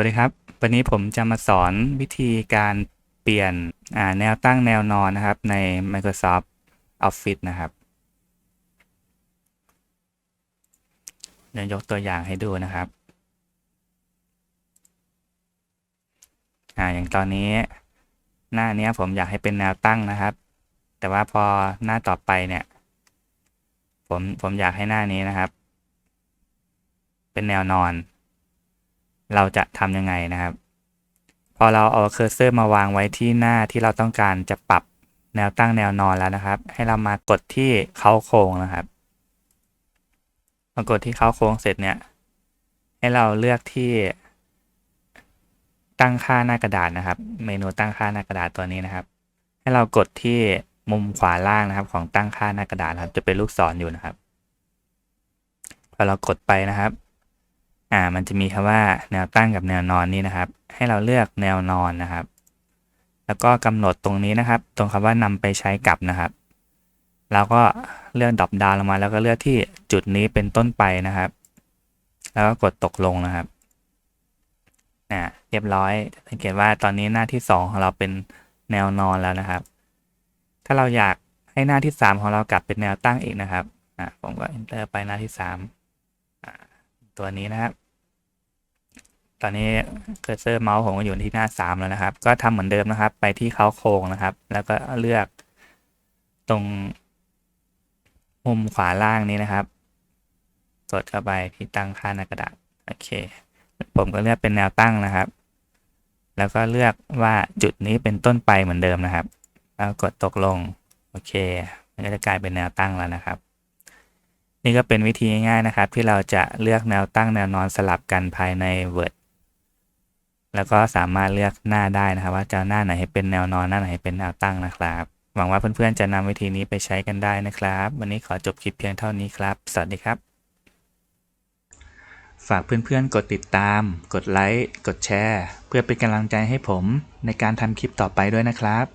วัสดีครับ วันนี้ผมจะมาสอนวิธีการเปลี่ยนแนวตั้งแนวนอนนะครับใน Microsoft Office นะครับเดี๋ยวยกตัวอย่างให้ดูนะครับอ่าอย่างตอนนี้หน้านี้ผมอยากให้เป็นแนวตั้งนะครับ แต่ว่าพอหน้าต่อไปเนี่ย ผมผมอยากให้หน้านี้นะครับ เป็นแนวนอน เราจะทำยังไงนะครับ พอเราเอาเคอร์เซอร์มาวางไว้ที่หน้าที่เราต้องการจะปรับแนวตั้งแนวนอนแล้วนะครับ ให้เรามากดที่เค้าโครงนะครับมากดที่เค้าโครงเสร็จเนี่ย ให้เราเลือกที่ ตั้งค่าหน้ากระดาษนะครับ เมนูตั้งค่าหน้ากระดาษตัวนี้นะครับ ให้เรากดที่มุมขวาล่างนะครับ ของตั้งค่าหน้ากระดาษครับ จะเป็นลูกศรออยู่นะครับพอเรากดไปนะครับ อ่ามันจะมีคำว่าแนวตั้งกับแนวนอนนี้นะครับ ให้เราเลือกแนวนอนนะครับ แล้วก็กำหนดตรงนี้นะครับ ตรงคำว่านำไปใช้กับนะครับเราก็เลือกดรอปดาวลงมา แล้วก็เลือกที่จุดนี้เป็นต้นไปนะครับ แล้วก็กดตกลงนะครับอ่าเรียบร้อยสังเกตว่าตอนนี้หน้าที่ 2 ของเราเป็นแนวนอนแล้วนะครับ ถ้าเราอยากให้หน้าที่ 3 ของเรากลับเป็นแนวตั้งอีกนะครับอ่าผมก็ enter ไปหน้าที่3อ่า ตัวนี้นะครับ ตอนนี้เคอร์เซอร์เมาส์ผมก็อยู่ที่หน้า 3 แล้วนะครับ ก็ทำเหมือนเดิมนะครับ ไปที่เขาโครงนะครับ แล้วก็เลือกตรงมุมขวาล่างนี้นะครับกดเข้าไปที่ตั้งค่าหน้ากระดาษโอเค ผมก็เลือกเป็นแนวตั้งนะครับ แล้วก็เลือกว่าจุดนี้เป็นต้นไปเหมือนเดิมนะครับ แล้วกดตกลง โอเค มันก็จะกลายเป็นแนวตั้งแล้วนะครับ นี่ก็เป็นวิธีง่ายๆนะครับ ที่เราจะเลือกแนวตั้งแนวนอนสลับกันภายใน Word แล้วก็สามารถเลือกหน้าได้นะครับ ว่าจะหน้าไหนให้เป็นแนวนอนหน้าไหนให้เป็นแนวตั้งนะครับ หวังว่าเพื่อนๆจะนำวิธีนี้ไปใช้กันได้นะครับ วันนี้ขอจบคลิปเพียงเท่านี้ครับ สวัสดีครับ ฝากเพื่อนๆ กดติดตาม กดไลค์ กดแชร์ เพื่อเป็นกำลังใจให้ผมในการทำคลิปต่อไปด้วยนะครับ